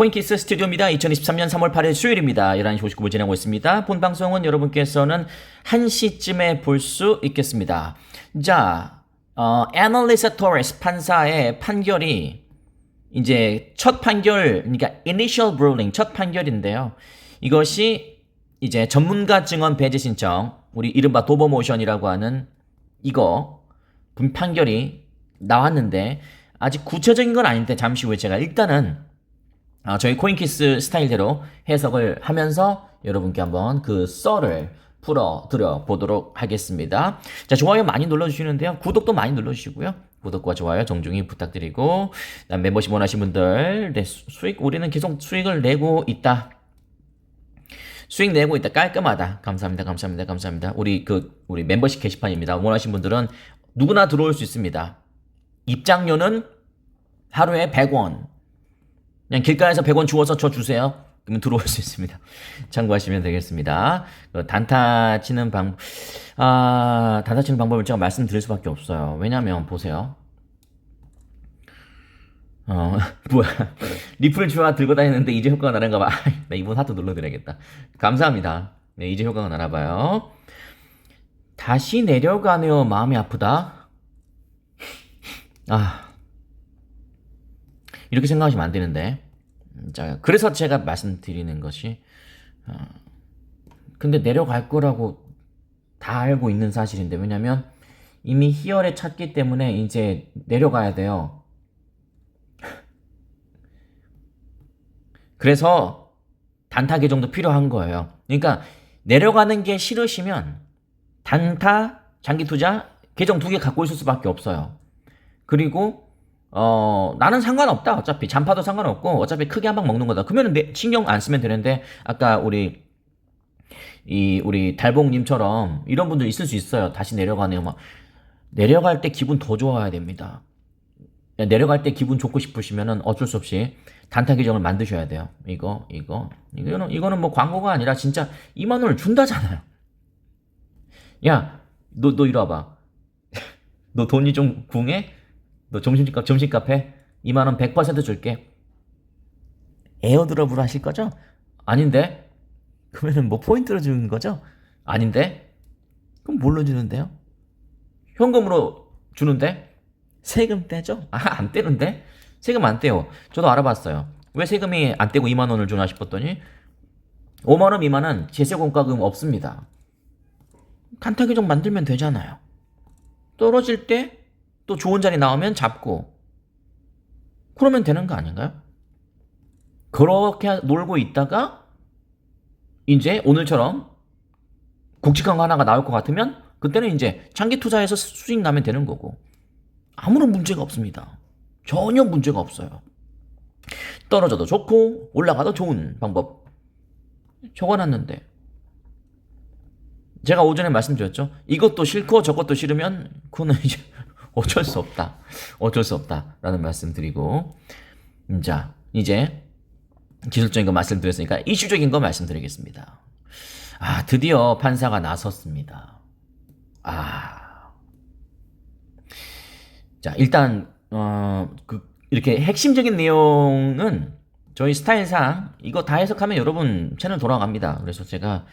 코인키스 스튜디오입니다. 2023년 3월 8일 수요일입니다. 11시 59분 지나고 있습니다. 본 방송은 여러분께서는 1시쯤에 볼 수 있겠습니다. 자, 어, 애널리사 토레스 판사의 판결이 이제 첫 판결, 그러니까 initial ruling, 첫 판결인데요. 이것이 이제 전문가 증언 배제 신청, 우리 이른바 도버 모션이라고 하는 이거 분 판결이 나왔는데 아직 구체적인 건 아닌데 잠시 후에 제가 일단은 아, 저희 코인키스 스타일대로 해석을 하면서 여러분께 한번 그 썰을 풀어 드려 보도록 하겠습니다. 자, 좋아요 많이 눌러 주시는데요. 구독도 많이 눌러 주시고요. 구독과 좋아요 정중히 부탁드리고, 그다음 멤버십 원하신 분들, 네, 수- 수익, 우리는 계속 수익을 내고 있다. 수익 내고 있다. 깔끔하다. 감사합니다. 감사합니다. 감사합니다. 우리 그, 우리 멤버십 게시판입니다. 원하신 분들은 누구나 들어올 수 있습니다. 입장료는 하루에 100원. 그냥 길가에서 100원 주워서 저 주세요. 그러면 들어올 수 있습니다. 참고하시면 되겠습니다. 그 단타 치는 방, 아, 단타 치는 방법을 제가 말씀드릴 수밖에 없어요. 왜냐면, 보세요. 어, 뭐야. 리플 주화 들고 다니는데 이제 효과가 나는가 봐. 나 이분 하트 눌러드려야겠다. 감사합니다. 네, 이제 효과가 나나 봐요. 다시 내려가네요. 마음이 아프다. 아. 이렇게 생각하시면 안 되는데. 음, 자, 그래서 제가 말씀드리는 것이, 어, 근데 내려갈 거라고 다 알고 있는 사실인데, 왜냐면 이미 희열에 찼기 때문에 이제 내려가야 돼요. 그래서 단타 계정도 필요한 거예요. 그러니까 내려가는 게 싫으시면 단타, 장기 투자 계정 두 개 갖고 있을 수밖에 없어요. 그리고 어 나는 상관없다. 어차피 잔파도 상관없고 어차피 크게 한 방 먹는 거다. 그러면 내 신경 안 쓰면 되는데 아까 우리 이 우리 달봉님처럼 이런 분들 있을 수 있어요. 다시 내려가네요. 막 내려갈 때 기분 더 좋아야 됩니다. 내려갈 때 기분 좋고 싶으시면은 어쩔 수 없이 단타 계정을 만드셔야 돼요. 이거, 이거, 이거는 이거는 뭐 광고가 아니라 진짜 2만 원을 준다잖아요. 야, 너 너 이리 와봐. 너 돈이 좀 궁해? 너 점심값 점심값 해? 2만 원 100% 줄게. 에어드롭으로 하실 거죠? 아닌데? 그러면은 뭐 포인트로 주는 거죠? 아닌데? 그럼 뭘로 주는데요? 현금으로 주는데? 세금 떼죠? 아, 안 떼는데? 세금 안 떼요. 저도 알아봤어요. 왜 세금이 안 떼고 2만 원을 주나 싶었더니 5만 원 미만은 제세 공과금 없습니다. 단타 계정 만들면 되잖아요. 떨어질 때 또 좋은 자리 나오면 잡고 그러면 되는 거 아닌가요? 그렇게 놀고 있다가 이제 오늘처럼 굵직한 거 하나가 나올 것 같으면 그때는 이제 장기 투자해서 수익 나면 되는 거고 아무런 문제가 없습니다. 전혀 문제가 없어요. 떨어져도 좋고 올라가도 좋은 방법 적어놨는데 제가 오전에 말씀드렸죠. 이것도 싫고 저것도 싫으면 그거는 이제 어쩔 수 없다. 어쩔 수 없다라는 말씀드리고 자 이제 기술적인 거 말씀드렸으니까 이슈적인 거 말씀드리겠습니다. 아 드디어 판사가 나섰습니다. 아 자, 일단, 어, 그, 이렇게 핵심적인 내용은 저희 스타일상 이거 다 해석하면 여러분 채널 돌아갑니다. 그래서 제가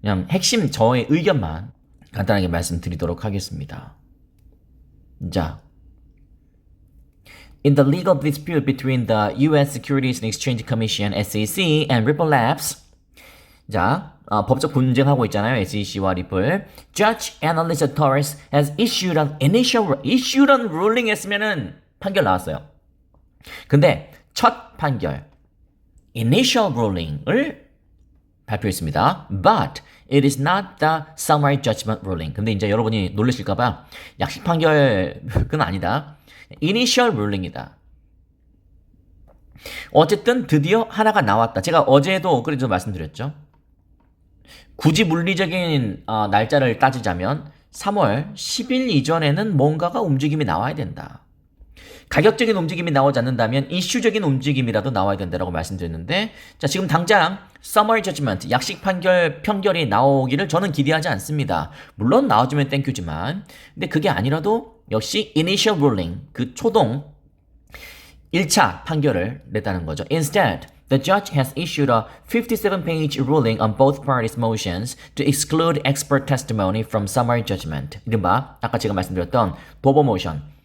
그냥 핵심 저의 의견만 간단하게 말씀드리도록 하겠습니다. 자. In the legal dispute between the US Securities and Exchange Commission SEC and Ripple Labs 자, 어, 법적 분쟁하고 있잖아요. SEC와 리플. Judge Annalisa Torres has issued an initial issued an ruling 했으면은 판결 나왔어요. 근데 첫 판결 initial ruling을 발표했습니다. But it is not the summary judgment ruling. 근데 이제 여러분이 놀라실까봐 약식 판결은 아니다. initial ruling이다. 어쨌든 드디어 하나가 나왔다. 제가 어제도 그래도 말씀드렸죠. 굳이 물리적인 어, 날짜를 따지자면 3월 10일 이전에는 뭔가가 움직임이 나와야 된다. 가격적인 움직임이 나오지 않는다면 이슈적인 움직임이라도 나와야 된다라고 말씀드렸는데 자 지금 당장 summary judgment 약식 판결 편결이 나오기를 저는 기대하지 않습니다. 물론 나와주면 땡큐지만 근데 그게 아니라도 역시 initial ruling 그 초동 1차 판결을 냈다는 거죠. Instead, The judge has issued a 57-page ruling on both parties' motions to exclude expert testimony from summary judgment. 이른바 아까 제가 말씀드렸던 도버 모션.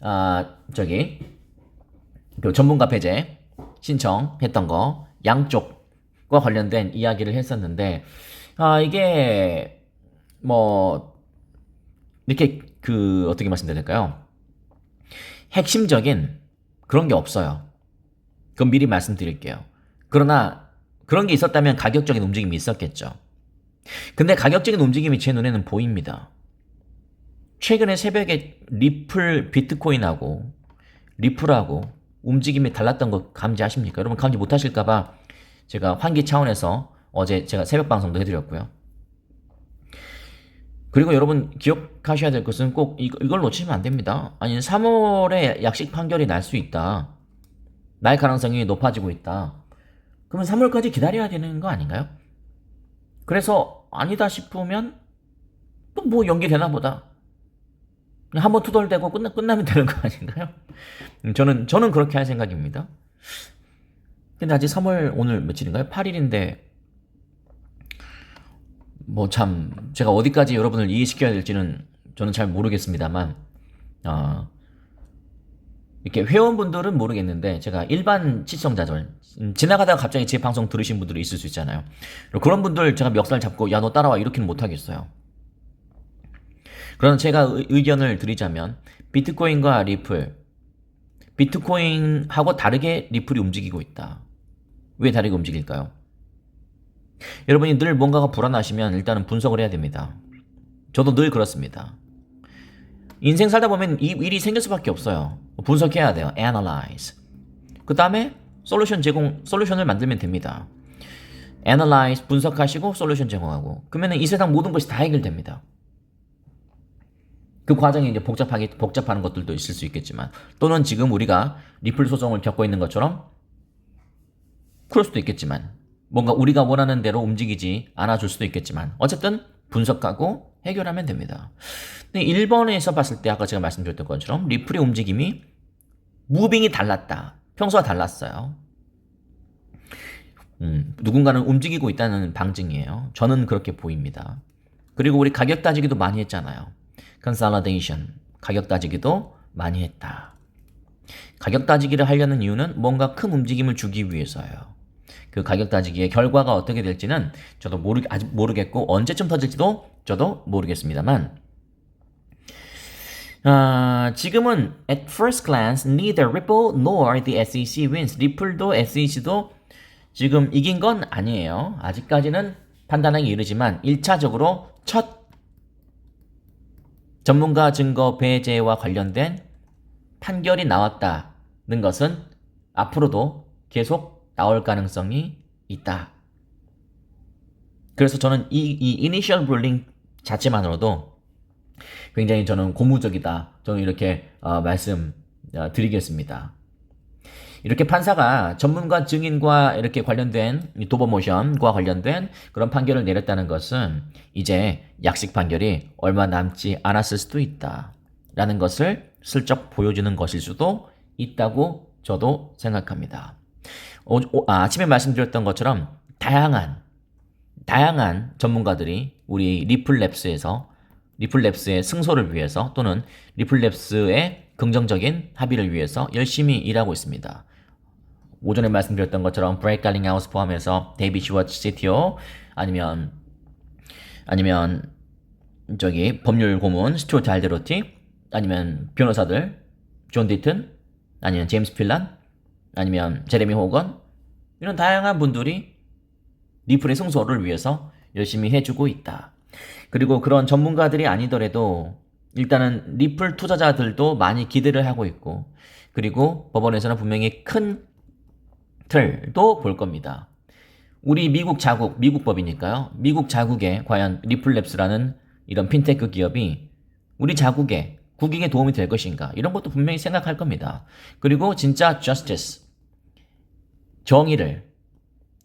아 저기 그 전문가 배제 신청했던 거 양쪽과 관련된 이야기를 했었는데 아 이게 뭐 이렇게 그 어떻게 말씀드려야 될까요? 핵심적인 그런 게 없어요. 그건 미리 말씀드릴게요. 그러나 그런 게 있었다면 가격적인 움직임이 있었겠죠. 근데 가격적인 움직임이 제 눈에는 보입니다. 최근에 새벽에 리플 비트코인하고 리플하고 움직임이 달랐던 거 감지하십니까? 여러분 감지 못하실까봐 제가 환기 차원에서 어제 제가 새벽 방송도 해드렸고요. 그리고 여러분 기억하셔야 될 것은 꼭 이걸 놓치면 안 됩니다. 아니 3월에 약식 판결이 날 수 있다. 날 가능성이 높아지고 있다. 그러면 3월까지 기다려야 되는 거 아닌가요? 그래서 아니다 싶으면 또 뭐 연기되나 보다. 그냥 한번 투덜대고 끝나, 끝나면 되는 거 아닌가요? 음, 저는, 저는 그렇게 할 생각입니다. 근데 아직 3월 오늘 며칠인가요? 8일인데 뭐 참 제가 어디까지 여러분을 이해시켜야 될지는 저는 잘 모르겠습니다만 아 이렇게 회원분들은 모르겠는데 제가 일반 시청자들 음, 지나가다가 갑자기 제 방송 들으신 분들이 있을 수 있잖아요. 그런 분들 제가 멱살 잡고 야 너 따라와 이렇게는 못 하겠어요. 그러나 제가 의- 의견을 드리자면 비트코인과 리플 비트코인하고 다르게 리플이 움직이고 있다. 왜 다르게 움직일까요? 여러분이 늘 뭔가가 불안하시면 일단은 분석을 해야 됩니다. 저도 늘 그렇습니다. 인생 살다 보면 이 일이 생길 수밖에 없어요. 분석해야 돼요. analyze. 그 다음에 솔루션 제공, 솔루션을 만들면 됩니다. analyze, 분석하시고 솔루션 제공하고. 그러면 이 세상 모든 것이 다 해결됩니다. 그 과정이 이제 복잡하게, 복잡한 것들도 있을 수 있겠지만, 또는 지금 우리가 리플 소송을 겪고 있는 것처럼, 그럴 수도 있겠지만, 뭔가 우리가 원하는 대로 움직이지 않아 줄 수도 있겠지만, 어쨌든 분석하고 해결하면 됩니다. 근데 일본에서 봤을 때 아까 제가 말씀드렸던 것처럼 리플의 움직임이 무빙이 달랐다. 평소와 달랐어요. 음, 누군가는 움직이고 있다는 방증이에요. 저는 그렇게 보입니다. 그리고 우리 가격 따지기도 많이 했잖아요. Consolidation. 가격 따지기도 많이 했다. 가격 따지기를 하려는 이유는 뭔가 큰 움직임을 주기 위해서예요. 그 가격 따지기의 결과가 어떻게 될지는 저도 모르, 아직 모르겠고 언제쯤 터질지도 저도 모르겠습니다만 아, 지금은 at first glance neither Ripple nor the SEC wins. 리플도 SEC도 지금 이긴 건 아니에요. 아직까지는 판단하기 이르지만 1차적으로 첫 전문가 증거 배제와 관련된 판결이 나왔다는 것은 앞으로도 계속 나올 가능성이 있다. 그래서 저는 이, 이 이니셜 룰링 자체만으로도 굉장히 저는 고무적이다. 저는 이렇게 어, 말씀 어, 드리겠습니다. 이렇게 판사가 전문가 증인과 이렇게 관련된 이 도버 모션과 관련된 그런 판결을 내렸다는 것은 이제 약식 판결이 얼마 남지 않았을 수도 있다. 라는 것을 슬쩍 보여주는 것일 수도 있다고 저도 생각합니다. 어, 어, 아, 아침에 말씀드렸던 것처럼 다양한 다양한 전문가들이 우리 리플랩스에서 리플랩스의 승소를 위해서 또는 리플랩스의 긍정적인 합의를 위해서 열심히 일하고 있습니다. 오전에 말씀드렸던 것처럼 브레이크 갈링하우스 포함해서 데이비 슈워츠 CTO 아니면 아니면 저기 법률 고문 스튜어트 알데로티 아니면 변호사들 존 디튼 아니면 제임스 필란 아니면 제레미 호건 이런 다양한 분들이 리플의 승소를 위해서 열심히 해주고 있다. 그리고 그런 전문가들이 아니더라도 일단은 리플 투자자들도 많이 기대를 하고 있고 그리고 법원에서는 분명히 큰 틀도 볼 겁니다. 우리 미국 자국, 미국 법이니까요. 미국 자국에 과연 리플랩스라는 이런 핀테크 기업이 우리 자국에 국익에 도움이 될 것인가 이런 것도 분명히 생각할 겁니다. 그리고 진짜 justice 정의를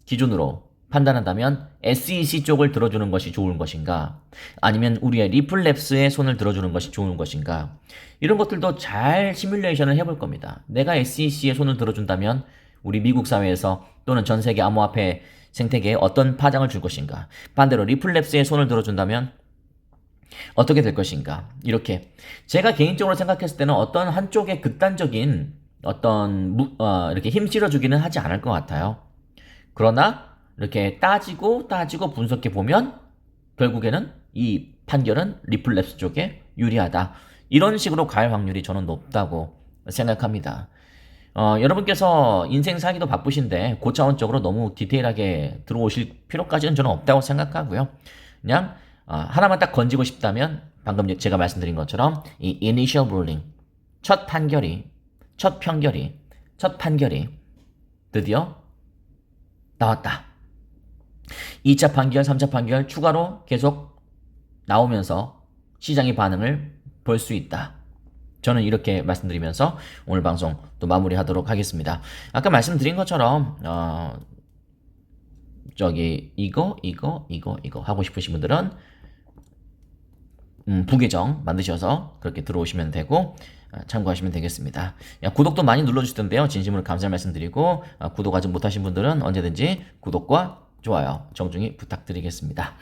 기준으로 판단한다면 SEC 쪽을 들어주는 것이 좋은 것인가 아니면 우리의 리플랩스의 손을 들어주는 것이 좋은 것인가 이런 것들도 잘 시뮬레이션을 해볼 겁니다. 내가 SEC의 손을 들어준다면 우리 미국 사회에서 또는 전 세계 암호화폐 생태계에 어떤 파장을 줄 것인가? 반대로 리플랩스에 손을 들어준다면 어떻게 될 것인가? 이렇게 제가 개인적으로 생각했을 때는 어떤 한쪽에 극단적인 어떤 무- 어, 이렇게 힘 실어주기는 하지 않을 것 같아요. 그러나 이렇게 따지고 따지고 분석해 보면 결국에는 이 판결은 리플랩스 쪽에 유리하다. 이런 식으로 갈 확률이 저는 높다고 생각합니다. 어, 여러분께서 인생 살기도 바쁘신데 고차원적으로 너무 디테일하게 들어오실 필요까지는 저는 없다고 생각하고요. 그냥 어, 하나만 딱 건지고 싶다면 방금 제가 말씀드린 것처럼 이 initial ruling 첫 판결이 첫 편결이 첫 판결이 드디어 나왔다. 2차 판결, 3차 판결 추가로 계속 나오면서 시장의 반응을 볼 수 있다. 저는 이렇게 말씀드리면서 오늘 방송 또 마무리하도록 하겠습니다. 아까 말씀드린 것처럼 어, 저기 이거 이거 이거 이거 하고 싶으신 분들은 음, 부계정 만드셔서 그렇게 들어오시면 되고 어, 참고하시면 되겠습니다. 야, 구독도 많이 눌러주시던데요. 진심으로 감사 말씀드리고 어, 구독 아직 못하신 분들은 언제든지 구독과 좋아요 정중히 부탁드리겠습니다.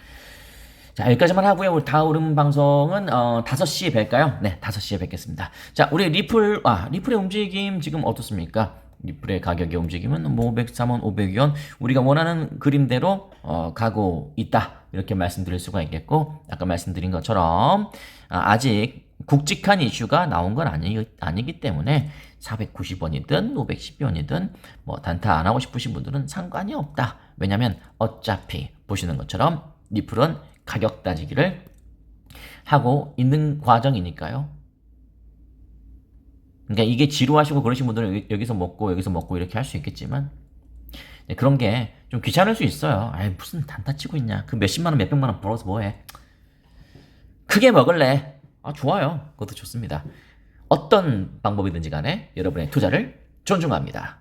자, 여기까지만 하고요. 우리 다음 방송은 어, 5시에 뵐까요? 네, 5시에 뵙겠습니다. 자, 우리 리플, 아, 리플의 움직임 지금 어떻습니까? 리플의 가격의 움직임은 뭐 503원, 500원 우리가 원하는 그림대로 어, 가고 있다. 이렇게 말씀드릴 수가 있겠고 아까 말씀드린 것처럼 아, 아직 굵직한 이슈가 나온 건 아니, 아니기 때문에 490원이든 510원이든 뭐 단타 안 하고 싶으신 분들은 상관이 없다. 왜냐면 어차피 보시는 것처럼 리플은 가격 따지기를 하고 있는 과정이니까요. 그러니까 이게 지루하시고 그러신 분들은 여기- 여기서 먹고 여기서 먹고 이렇게 할 수 있겠지만 네, 그런 게 좀 귀찮을 수 있어요. 아이 무슨 단타 치고 있냐. 그 몇십만 원 몇백만 원 벌어서 뭐해. 크게 먹을래. 아 좋아요. 그것도 좋습니다. 어떤 방법이든지 간에 여러분의 투자를 존중합니다.